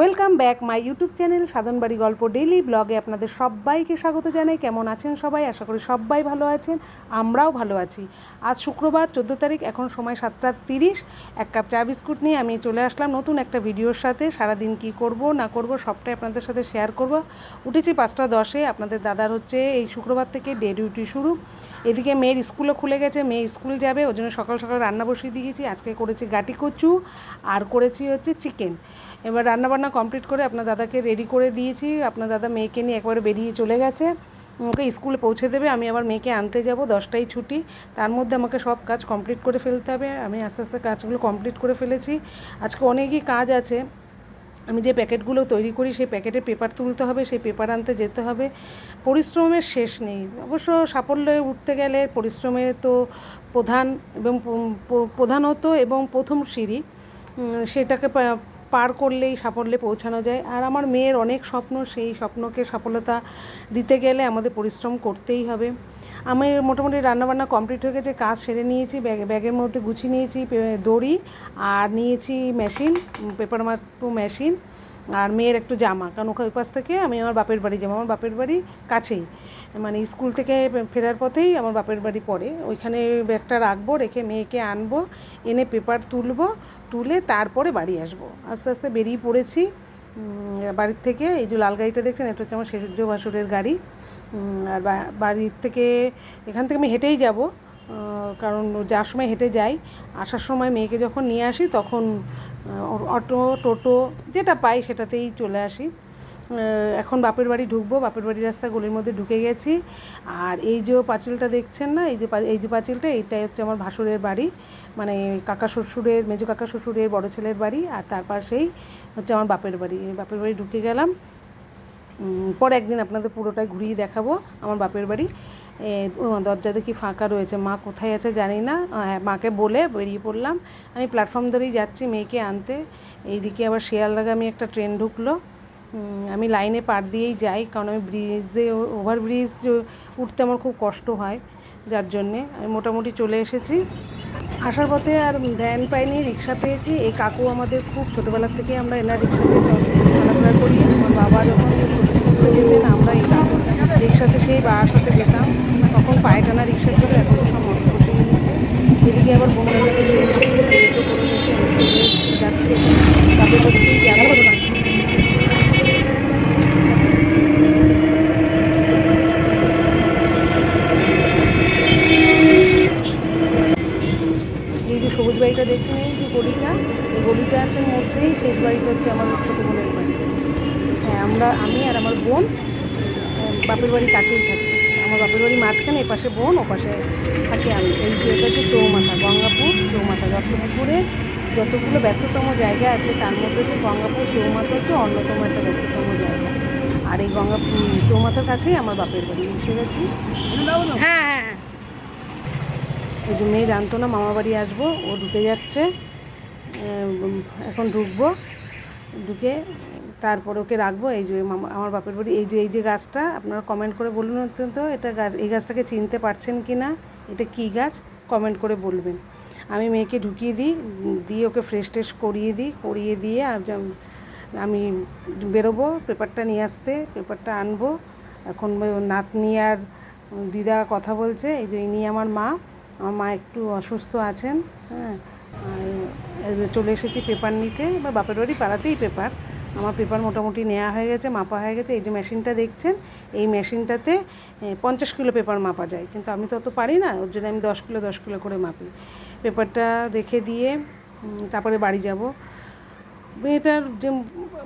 Welcome back my YouTube channel Sadhanbari গল্প daily ব্লগে আপনাদের সবাইকে স্বাগত জানাই। কেমন আছেন সবাই? আশা করি সবাই ভালো আছেন, আমরাও ভালো আছি। আজ শুক্রবার, চোদ্দ তারিখ, এখন সময় সাতটা তিরিশ। এক কাপ চা, বিস্কুট নিয়ে আমি চলে আসলাম নতুন একটা ভিডিওর সাথে। সারাদিন কি করব, না করব, সবটাই আপনাদের সাথে শেয়ার করব। উঠেছি পাঁচটা দশে, আপনাদের দাদার হচ্ছে এই শুক্রবার থেকে ডে ডিউটি শুরু। এদিকে মেয়ের স্কুলও খুলে গেছে, মেয়ে স্কুল যাবে, ওই জন্য সকাল সকাল রান্না বসিয়ে দিয়েছি। আজকে করেছি গাটি কচু, আর করেছি হচ্ছে চিকেন এবার রান্নাবান্না কমপ্লিট করে আপনার দাদাকে রেডি করে দিয়েছি। আপনার দাদা মেয়েকে নিয়ে একবারে বেরিয়ে চলে গেছে। ওকে স্কুলে পৌঁছে দেবে। আমি আবার মেয়েকে আনতে যাব। দশটায় ছুটি। তার মধ্যে আমাকে সব কাজ কমপ্লিট করে ফেলতে হবে। আমি আস্তে আস্তে কাজগুলো কমপ্লিট করে ফেলেছি। আজকে অনেকই কাজ আছে। আমি যে প্যাকেটগুলো তৈরি করি, সেই প্যাকেটে পেপার তুলতে হবে, সেই পেপার আনতে যেতে হবে। পরিশ্রমের শেষ নেই। অবশ্য সাফল্যে উঠতে গেলে পরিশ্রমে তো প্রধান এবং প্রধানত এবং প্রথম সিঁড়ি। সেটাকে পার করলেই সাফল্যে পৌঁছানো যায়। আর আমার মেয়ের অনেক স্বপ্ন, সেই স্বপ্নকে সফলতা দিতে গেলে আমাদের পরিশ্রম করতেই হবে। আমি মোটামুটি রান্নাবান্না কমপ্লিট হয়ে গেছে, কাজ সেরে নিয়েছি, ব্যাগে, ব্যাগের মধ্যে গুছিয়ে নিয়েছি দড়ি আর নিয়েছি মেশিন পেপার মাটু মেশিন আর মেয়ের একটু জামা। কারণ ওখানে পাশ থেকে আমি আমার বাপের বাড়ি যাব। আমার বাপের বাড়ি কাছেই। মানে স্কুল থেকে ফেরার পথেই আমার বাপের বাড়ি পড়ে। ওইখানে ব্যাগটা রাখব, রেখে মেয়েকে আনব, এনে পেপার তুলবো তুলে তারপরে বাড়ি আসব। আস্তে আস্তে বেরিয়ে পড়েছি। বাড়ির থেকে এই যে লাল গাড়িটা দেখছেন, এটা হচ্ছে আমার শেষুর্য ভাসুরের গাড়ি। আর বাড়ির থেকে এখান থেকে আমি হেঁটেই যাব। কারণ যার সময় হেঁটে যাই। আসার সময় মেয়েকে যখন নিয়ে আসি, তখন অটো, টোটো যেটা পাই সেটাতেই চলে আসি। এখন বাপের বাড়ি ঢুকবো বাপের বাড়ির রাস্তা গলির মধ্যে ঢুকে গেছি। আর এই যে পাঁচিলটা দেখছেন না এই যে এই যে পাঁচিলটা এইটাই হচ্ছে আমার ভাসুরের বাড়ি। মানে কাকা শ্বশুরের মেজো কাকা শ্বশুরের বড় ছেলের বাড়ি আর তার পাশেই হচ্ছে আমার বাপের বাড়ি। বাপের বাড়ি ঢুকে গেলাম। পরে একদিন আপনাদের পুরোটাই ঘুরিয়ে দেখাবো আমার বাপের বাড়ি। দরজা দেখি ফাঁকা রয়েছে। মা কোথায় আছে জানি না। হ্যাঁ, মাকে বলে বেরিয়ে পড়লাম। আমি প্ল্যাটফর্ম ধরেই যাচ্ছি মেয়েকে আনতে। এইদিকে আবার শিয়ালদাগে আমি একটা ট্রেন ঢুকলো। আমি লাইনে পার দিয়েই যাই, কারণ আমি ব্রিজে ওভার ব্রিজ উঠতে আমার খুব কষ্ট হয়, যার জন্যে আমি মোটামুটি চলে এসেছি। আসার পথে আর ভ্যান পাইনি রিক্সা পেয়েছি। এই কাকু আমাদের খুব ছোটোবেলা থেকে আমরা এনার রিক্সাতে চলাফেরা করি। আমার বাবা যখন ষষ্ঠী যেতেন, আমরা এই রিক্সাতে সেই বাবার সাথে যেতাম। তখন পায়ে টানা রিক্সা ছিল, এখন সব মোটর বসে গিয়েছে এদিকে আবার বোমরা নিয়েছে যাচ্ছি। তারপরে তো দিকেই যাব এই যে সবুজ বাড়িটা দেখছেন এই যে গলিটা এই গলিটার মধ্যেই শেষ বাড়িটা হচ্ছে আমার ছোটো বোনের বাড়ি হ্যাঁ আমরা আমি আর আমার বোন বাপের বাড়ি কাছেই থাকি। আমার বাপের বাড়ি মাঝখানে এপাশে বোন ওপাশে থাকি আমি। এই যে এটা হচ্ছে চৌমাথা গঙ্গাপুর চৌমাথা। দত্তপুকুরে যতগুলো ব্যস্ততম জায়গা আছে তার মধ্যে হচ্ছে গঙ্গাপুর চৌমাথা হচ্ছে অন্যতম একটা ব্যস্ততম জায়গা। আর এই গঙ্গা উম, চৌমাথার কাছেই আমার বাপের বাড়ি। এসে গেছি? হ্যাঁ হ্যাঁ হ্যাঁ। ওই যে মেয়ে জানতো না মামা বাড়ি আসব ও ঢুকে যাচ্ছে। এখন ঢুকবো। ঢুকে তারপর ওকে রাখব, এই যে আমার বাপের বাড়ি, এই যে এই যে গাছটা, আপনারা কমেন্ট করে বলুন অত্যন্ত, এটা গাছ, এই গাছটাকে চিনতে পারছেন কি না এটা কী গাছ কমেন্ট করে বলবেন। আমি মেয়েকে ঢুকিয়ে দিই, দিয়ে ওকে ফ্রেশ ট্রেশ করিয়ে দিই, করিয়ে দিয়ে আমি বেরোবো, পেপারটা নিয়ে আসতে, পেপারটা আনব, এখন নাতনি আর দিদা কথা বলছে, এই যে ইনি আমার মা আমার মা একটু অসুস্থ আছেন হ্যাঁ চলে এসেছি পেপার নিতে বা বাপের বাড়ি পাড়াতেই পেপার। আমার পেপার মোটামুটি নেওয়া হয়ে গেছে মাপা হয়ে গেছে। এই যে মেশিনটা দেখছেন এই মেশিনটাতে পঞ্চাশ কিলো পেপার মাপা যায়। কিন্তু আমি তো অত পারি না ওর জন্য আমি দশ কিলো দশ কিলো করে মাপি। পেপারটা রেখে দিয়ে তারপরে বাড়ি যাব। মেয়েটার যে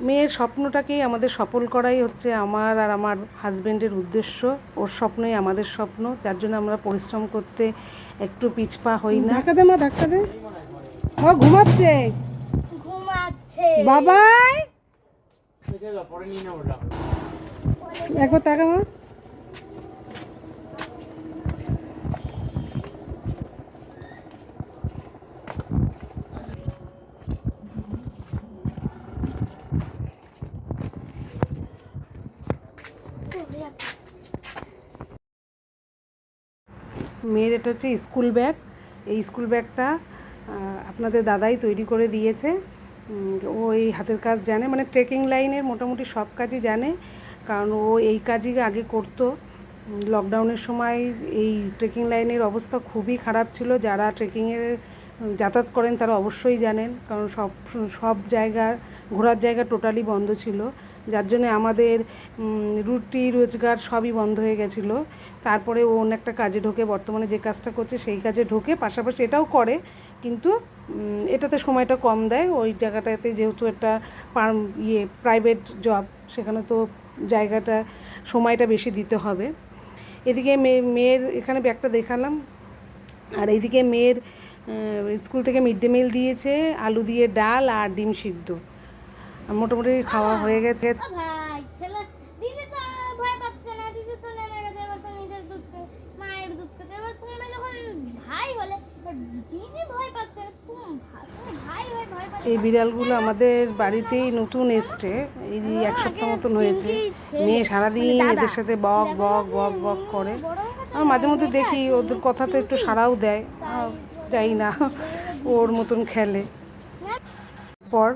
মেয়ের স্বপ্নটাকেই আমাদের সফল করাই হচ্ছে আমার আর আমার হাজবেন্ডের উদ্দেশ্য। ওর স্বপ্নই আমাদের স্বপ্ন যার জন্য আমরা পরিশ্রম করতে একটু পিছপা হই না। ধাক্কা দে মা ধাক্কা দে। ও ঘুমাচ্ছে। ঘুমাচ্ছে। বাবাই! একবার মা মেয়ের এটা হচ্ছে স্কুল ব্যাগ। এই স্কুল ব্যাগটা আপনাদের দাদাই তৈরি করে দিয়েছে। উম, ও এই হাতের কাজ জানে মানে ট্রেকিং লাইনের মোটামুটি সব কাজই জানে কারণ ও এই কাজই আগে করতো। লকডাউনের সময় এই ট্রেকিং লাইনের অবস্থা খুবই খারাপ ছিল যারা ট্রেকিংয়ের যাতায়াত করেন তারা অবশ্যই জানেন, কারণ সব সব জায়গা, ঘোরার জায়গা টোটালি বন্ধ ছিল। যার জন্য আমাদের রুটি, রোজগার সবই বন্ধ হয়ে গেছিল। তারপরে ও অন্য একটা কাজে ঢোকে, বর্তমানে যে কাজটা করছে সেই কাজে ঢোকে, পাশাপাশি এটাও করে। কিন্তু এটাতে সময়টা কম দেয়। ওই জায়গাটাতে যেহেতু একটা ইয়ে প্রাইভেট জব সেখানে তো জায়গাটা, সময়টা বেশি দিতে হবে। এদিকে মেয়ে মেয়ের, এখানে ব্যাগটা দেখালাম। আর এইদিকে মেয়ের স্কুল থেকে মিড ডে মিল দিয়েছে আলু দিয়ে ডাল আর ডিম সিদ্ধ। মোটামুটি খাওয়া হয়ে গেছে। এই বিড়ালগুলো আমাদের বাড়িতেই নতুন এসছে এই এক সপ্তাহ মতন হয়েছে। মেয়ে সারাদিন এদের সাথে বক বক বক বক করে। আর মাঝে মধ্যে দেখি ওদের কথা তো একটু সাড়াও দেয়। যাই না, ওর মতন খেলে। পর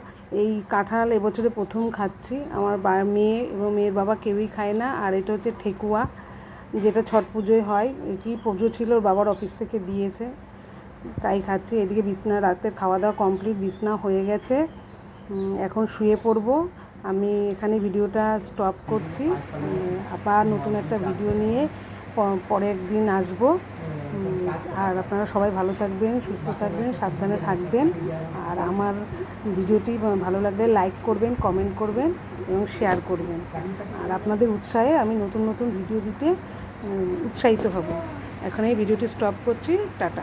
এই কাঁঠাল এবছরে প্রথম খাচ্ছি। আমার মেয়ে এবং মেয়ের বাবা কেউই খায় না। আর এটা হচ্ছে ঠেকুয়া, যেটা ছট পুজোয় হয়। কি পুজো ছিল বাবার অফিস থেকে দিয়েছে। তাই খাচ্ছি। এদিকে বিছনা, রাতের খাওয়া দাওয়া কমপ্লিট, বিছনা হয়ে গেছে। এখন শুয়ে পড়ব। আমি এখানে ভিডিওটা স্টপ করছি। আবার নতুন একটা ভিডিও নিয়ে পরে একদিন আসব। আর আপনারা সবাই ভালো থাকবেন, সুস্থ থাকবেন, সাবধানে থাকবেন। আর আমার ভিডিওটি ভালো লাগলে লাইক করবেন, কমেন্ট করবেন এবং শেয়ার করবেন। আর আপনাদের উৎসাহে আমি নতুন নতুন ভিডিও দিতে উৎসাহিত হব। এখন এই ভিডিওটি স্টপ করছি। টাটা।